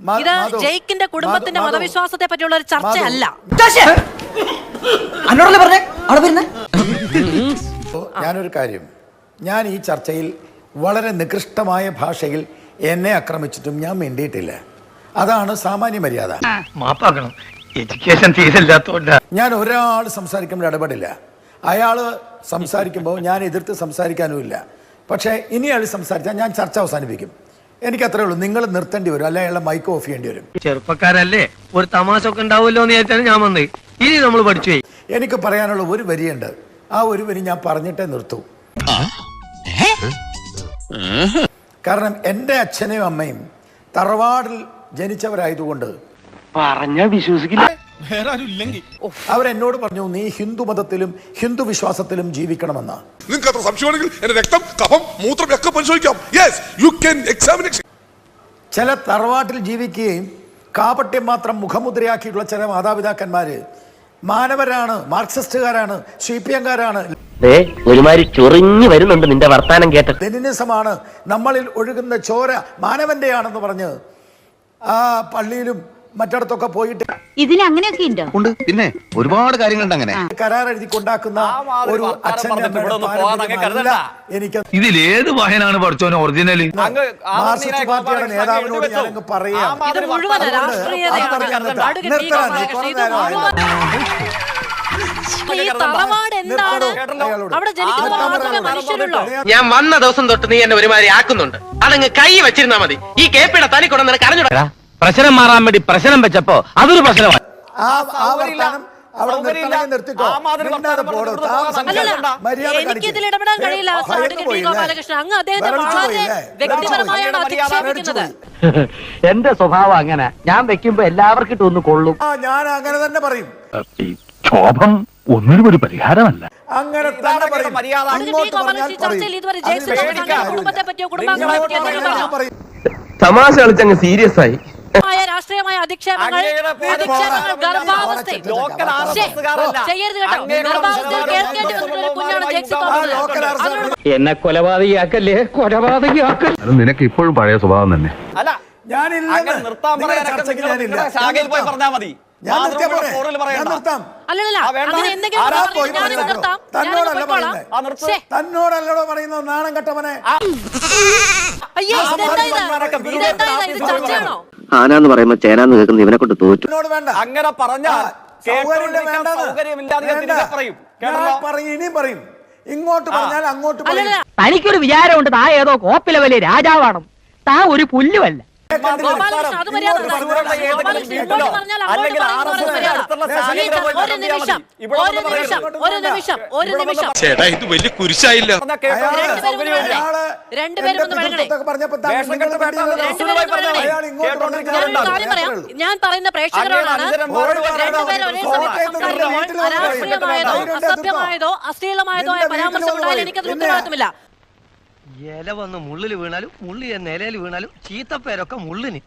ഇത് ജയിക്കിന്റെ കുടുംബത്തിന്റെ മതവിശ്വാസത്തെ പറ്റിയുള്ള ഒരു ചർച്ചയല്ല. അന്നോടല്ലേ പറഞ്ഞേ? അവിടെ വരുന്നേ? ഞാനൊരു കാര്യം. ഞാൻ ഈ ചർച്ചയിൽ വളരെ നികൃഷ്ടമായ ഭാഷയിൽ എന്നെ ആക്രമിച്ചിട്ടും ഞാൻ മിണ്ടിയിട്ടില്ല. അതാണ് സാമാന്യ മര്യാദ. മാപ്പാക്കണം. എഡ്യൂക്കേഷൻ ഞാൻ ഒരാൾ സംസാരിക്കുമ്പോൾ ഇടപെടില്ല. അയാൾ സംസാരിക്കുമ്പോൾ ഞാൻ എതിർത്ത് സംസാരിക്കാനുമില്ല. പക്ഷേ ഇനി അയാൾ സംസാരിച്ചാൽ ഞാൻ ചർച്ച അവസാനിപ്പിക്കും. എനിക്ക് അത്രേ ഉള്ളൂ. നിങ്ങൾ നിർത്തേണ്ടി വരും. അല്ലെ അയാളെ മൈക്ക് ഓഫ് ചെയ്യേണ്ടി വരും. ചെറുപ്പക്കാരല്ലേ? ഒരു തമാശ ഒക്കെ ഉണ്ടാവുമല്ലോ എന്ന് വിചാരിച്ചാണ് ഞാൻ വന്നത്. ഇനി നമ്മൾ പഠിച്ചു എനിക്ക് പറയാനുള്ള ഒരു വരിയുണ്ട്. ആ ഒരു വരി ഞാൻ പറഞ്ഞിട്ടേ നിർത്തൂ. കാരണം എന്റെ അച്ഛനെയും അമ്മയും തറവാടിൽ ജനിച്ചവരായതുകൊണ്ട് പറഞ്ഞ വിശ്വസിക്കില്ല. അവരെന്നോട് പറഞ്ഞു നീ ഹിന്ദു മതത്തിലും ഹിന്ദു വിശ്വാസത്തിലും ജീവിക്കണമെന്ന്. നിങ്ങൾക്ക് അത്ര സംശയമാണെങ്കിൽ എന്റെ രക്തം കഫം മൂത്രം ഒക്കെ പരിശോധിക്കാം. യെസ് യു ക്യാൻ എക്സാമിനേഷൻ ചില തറവാട്ടിൽ ജീവിക്കുകയും കാപട്യം മാത്രം മുഖമുദ്രയാക്കിയിട്ടുള്ള ചില മാതാപിതാക്കന്മാര് മാനവരാണ് മാർക്സിസ്റ്റുകാരാണ് സി പി എംകാരാണ് ഒരുമാതിരി ചൊറിഞ്ഞു വരുന്നുണ്ട് നിന്റെ വർത്താനം കേട്ട. ലെനിനിസമാണ് നമ്മളിൽ ഒഴുകുന്ന ചോര മാനവന്റെയാണെന്ന് പറഞ്ഞ് ആ പള്ളിയിലും മറ്റിടത്തൊക്കെ പോയിട്ട് ഇതിന് അങ്ങനെയൊക്കെ ഉണ്ടോ? ഉണ്ട്. പിന്നെ ഒരുപാട് കാര്യങ്ങളുണ്ട് അങ്ങനെ. കരാർ എഴുതി കൊണ്ടാക്കുന്ന ഒരു അച്ഛന്റെ അമ്മയുടെ എനിക്ക് ഇതിലേത് വാഹനാണ് പഠിച്ചോനെ ഒറിജിനൽ മാർക്സിസ്റ്റ് പാർട്ടിയുടെ നേതാവിനോട് ഞാനങ്ങ് പറയാം ഞാൻ വന്ന ദിവസം തൊട്ട് നീ എന്നെ ഒരുമാതിരി ആക്കുന്നുണ്ട്. അതങ്ങ് കൈ വെച്ചിരുന്നാ മതി. ഈ കേപ്പിടെ തനി കരഞ്ഞു നിനക്ക് അറിഞ്ഞൂടാ പ്രശ്നം മാറാൻ വേണ്ടി പ്രശ്നം വെച്ചപ്പോ അതൊരു പ്രശ്നമാണ് എനിക്കിതിൽ ഇടപെടാൻ കഴിയില്ല. ഗോപാലകൃഷ്ണൻ അങ്ങ് അദ്ദേഹത്തെ വിറച്ചു വളരെ പോയില്ലേ? വ്യക്തിപരമായാണ് അധിക്ഷേപിക്കുന്നത്. എന്റെ സ്വഭാവം അങ്ങനെ. ഞാൻ വെക്കുമ്പോ എല്ലാവർക്കും ഇട്ടൊന്ന് കൊള്ളും. ആ ഞാൻ അങ്ങനെ തന്നെ പറയും. ക്ഷോഭം ഒന്നിനും ഒരു പരിഹാരമല്ല. അങ്ങനെ. തമാശ കളിച്ചങ്ങ് സീരിയസ് ആയി. രാഷ്ട്രീയമായ അധിക്ഷേപങ്ങൾ അങ്ങയുടെ അധിക്ഷേപങ്ങൾ ഗർഭാവസ്ഥയിൽ ലോക്കൽ ശ്ശേ, ചെയ്യരുത് കേട്ടോ ഗർഭാവസ്ഥയിൽ കേൾക്കേണ്ടി വന്നിട്ടുള്ള ഒരു കുഞ്ഞാണ് ജേക്സി തോമസ് ലോക്കൽ ആർസനൽ അതിനോട് എന്നെ കൊലപാതകയാക്കല്ലേ കൊലപാതകിയാക്കൽ നിനക്ക് ഇപ്പോഴും പഴയ സ്വഭാവം തന്നെ അല്ല. അങ്ങനെ നിർത്താൻ പോയി ഞാൻ പറഞ്ഞാൽ മതി ഞാൻ ഞാൻ തന്നോടല്ല പറയുന്നത് നാണം കെട്ടവനെ അയ്യേ ഇതെന്താ ഇത് ചർച്ചയാണോ ആനാന്ന് പറയുമ്പോ ചേനാന്ന് കേൾക്കുന്ന ഇവനെ കൊണ്ട് തോറ്റു. അങ്ങനെ പറഞ്ഞാൽ ഇനിയും പറയും. ഇങ്ങോട്ട് പറഞ്ഞാൽ അങ്ങോട്ട് തനിക്കൊരു വിചാരമുണ്ട് താ ഏതോ കോപ്പിലെ വലിയ രാജാവാണ് താ ഒരു പുല്ലുമല്ല. ചേട്ടാ ഇത് വലിയ കുരിശായില്ല. ഞാൻ പറയുന്ന പ്രേക്ഷകരോടാണ്. അരാഷ്ട്രീയമായതോ അസഭ്യമായതോ അശ്ലീലമായതോ ആയ പരാമർശം ഉണ്ടായാലും എനിക്കത് ഉത്തരവാദിത്തമില്ല ഇല വന്ന് മുള്ളിൽ വീണാലും മുള്ളി നിലയിൽ വീണാലും ചീത്തപ്പേരൊക്കെ മുള്ളിന്.